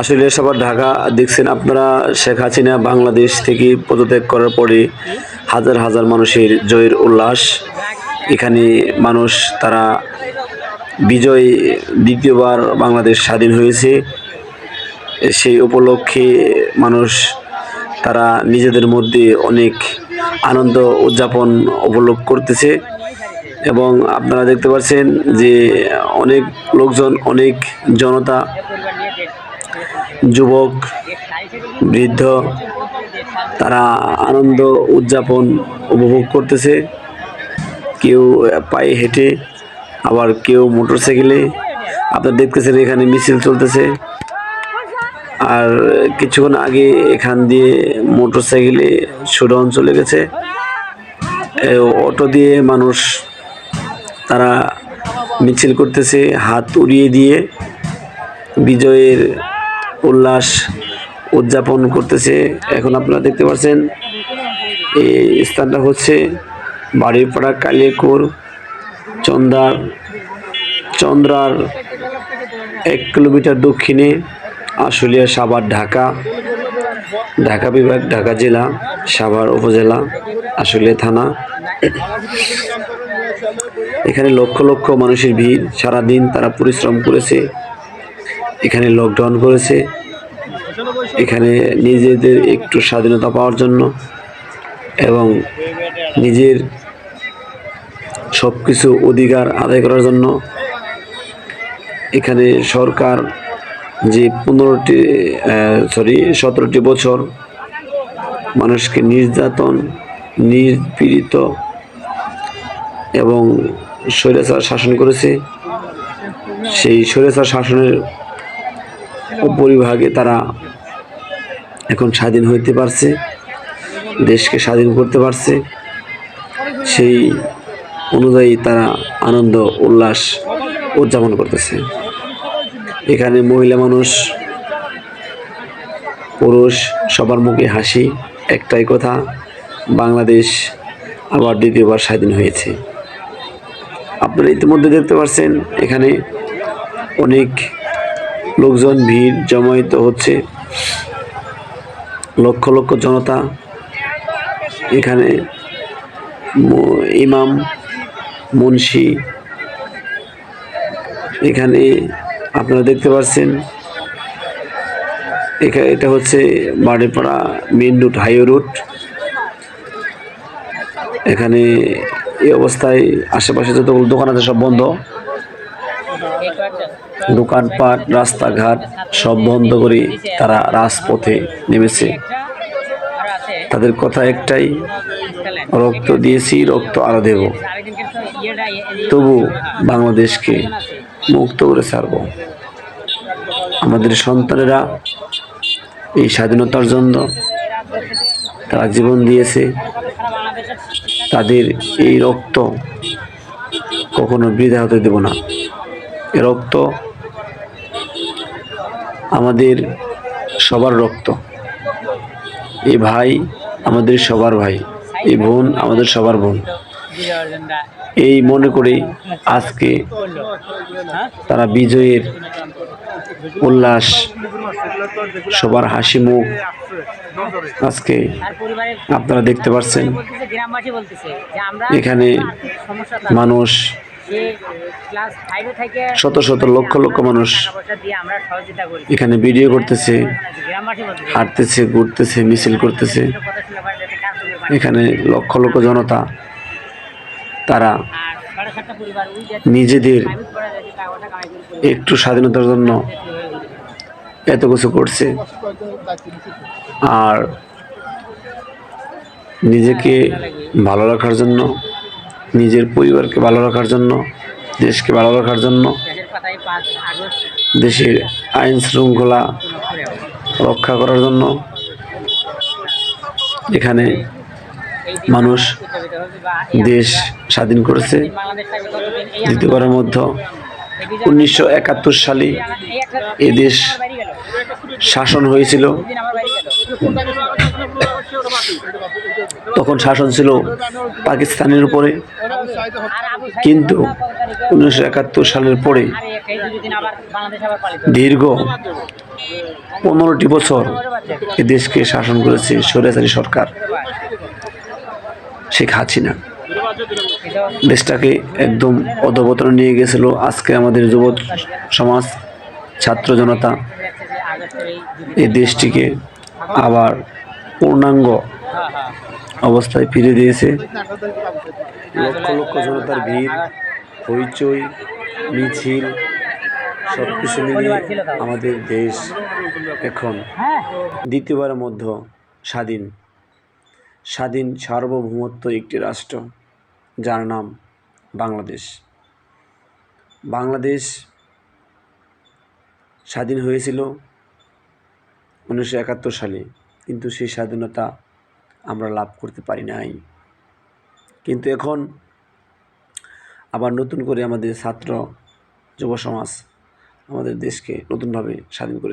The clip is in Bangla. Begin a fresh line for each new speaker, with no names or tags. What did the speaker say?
আসলে সবার ঢাকা দেখছেন আপনারা, শেখ হাসিনা বাংলাদেশ থেকে পদত্যাগ করার পরে হাজার হাজার মানুষের জয়ের উল্লাস। এখানে মানুষ, তারা বিজয় দ্বিতীয়বার বাংলাদেশ স্বাধীন হয়েছে। সেই উপলক্ষে মানুষ, তারা নিজেদের মধ্যে অনেক আনন্দ উদযাপন উপলক্ষ করতেছে। এবং আপনারা দেখতে পাচ্ছেন যে অনেক লোকজন, অনেক জনতা, যুবক, বৃদ্ধ, তারা আনন্দ উদযাপন উপভোগ করতেছে। কেউ পায়ে হেঁটে, আবার কেউ মোটর সাইকেলে আপনারা দেখতেছেন এখানে মিছিল চলতেছে। আর কিছুক্ষণ আগে এখান দিয়ে মোটর সাইকেলে শোডাউন চলে গেছে। অটো দিয়ে মানুষ তারা মিছিল করতেছে, হাত উড়িয়ে দিয়ে বিজয়ের উল্লাস উদযাপন করতেছে। এখন আপনারা দেখতে পাচ্ছেন এই স্থানটা হচ্ছে বাড়িপাড়া কালিয়াকুর চন্দ্রার চন্দ্রার এক কিলোমিটার দক্ষিণে আশুলিয়া সাভার ঢাকা ঢাকা বিভাগ, ঢাকা জেলা, সাভার উপজেলা, আশুলিয়া থানা। এখানে লক্ষ লক্ষ মানুষের ভিড়। সারাদিন তারা পরিশ্রম করেছে। এখানে লকডাউন করেছে। এখানে নিজেদের একটু স্বাধীনতা পাওয়ার জন্য এবং নিজের সব কিছু অধিকার আদায় করার জন্য এখানে সরকার যে পনেরোটি সরি সতেরোটি বছর মানুষকে নির্যাতন নিপীড়িত এবং স্বৈরাচার শাসন করেছে। সেই স্বৈরাচার শাসনের উপরিভাগে তারা এখন স্বাধীন হইতে পারছে, দেশকে স্বাধীন করতে পারছে। সেই অনুযায়ী তারা আনন্দ, উল্লাস উদযাপন করতেছে। এখানে মহিলা মানুষ, পুরুষ, সবার মুখে হাসি, একটাই কথা, বাংলাদেশ আবার দ্বিতীয়বার স্বাধীন হয়েছে। আপনারা ইতিমধ্যে দেখতে পাচ্ছেন এখানে অনেক লোকজন, ভিড় জমায়েত হচ্ছে। লক্ষ লক্ষ জনতা এখানে ইমাম, মুন্সি, এখানে আপনারা দেখতে পাচ্ছেন এখানে এটা হচ্ছে Baripara main route highway route এখানে এই অবস্থায় আশেপাশে যত দোকান আছে সব বন্ধ। দোকানপাট, রাস্তাঘাট সব বন্ধ করে তারা রাজপথে নেমেছে। তাদের কথা একটাই, রক্ত দিয়েছি, রক্ত আরও দেব। তবু বাংলাদেশকে মুক্ত করে ছাড়ব। আমাদের সন্তানেরা এই স্বাধীনতার জন্য তারা জীবন দিয়েছে। তাদের এই রক্ত কখনো বৃধা হতে দেব না। এ রক্ত আমাদের সবার রক্ত। এই ভাই আমাদের সবার ভাই। এই বোন আমাদের সবার বোন। এই মনে করে আজকে তারা বিজয়ের উল্লাস, সবার হাসি মুখ আজকে আপনারা দেখতে পাচ্ছেন এখানে মানুষ শত শত লক্ষ লক্ষ মানুষ এখানে ভিডিও করতেছে, হাঁটতেছে, ঘুরতেছে, মিছিল করতেছে। এখানে লক্ষ লক্ষ জনতা, তারা নিজেদের একটু স্বাধীনতার জন্য এত কিছু করছে। আর নিজেকে ভালো রাখার জন্য, নিজের পরিবারকে ভালো রাখার জন্য, দেশকে ভালো রাখার জন্য,
দেশের
আইন শৃঙ্খলা রক্ষা করার জন্য এখানে মানুষ দেশ স্বাধীন করেছে। দ্বিতীয়বারের মধ্যে উনিশশো একাত্তর সালে
এই একটা
এ দেশ
আমার বাড়ি গেল
শাসন হয়েছিল। তখন শাসন ছিল পাকিস্তানের উপরে। কিন্তু উনিশশো একাত্তর সালের পরে দীর্ঘ পনেরোটি বছর এ দেশকে শাসন করেছে স্বৈরাচারী সরকার শেখ হাসিনা। দেশটাকে একদম অধপতনে নিয়ে গেছিল। আজকে আমাদের যুব সমাজ, ছাত্র জনতা, এই দেশটিকে আবার পূর্ণাঙ্গ অবস্থায় ফিরে দিয়েছে। লক্ষ লক্ষ জনতার ভিড়, হইচই, মিছিল সব কিছু মিলিয়ে আমাদের দেশ এখন দ্বিতীয়বারের মধ্যে স্বাধীন। স্বাধীন সার্বভৌমত্ব একটি রাষ্ট্র। যার নাম বাংলাদেশ। বাংলাদেশ স্বাধীন হয়েছিল উনিশশো একাত্তর সালে, কিন্তু সেই স্বাধীনতা আমরা লাভ করতে পারি নাই। কিন্তু এখন আবার নতুন করে আমাদের ছাত্র, যুব সমাজ আমাদের দেশকে নতুনভাবে স্বাধীন করেছে।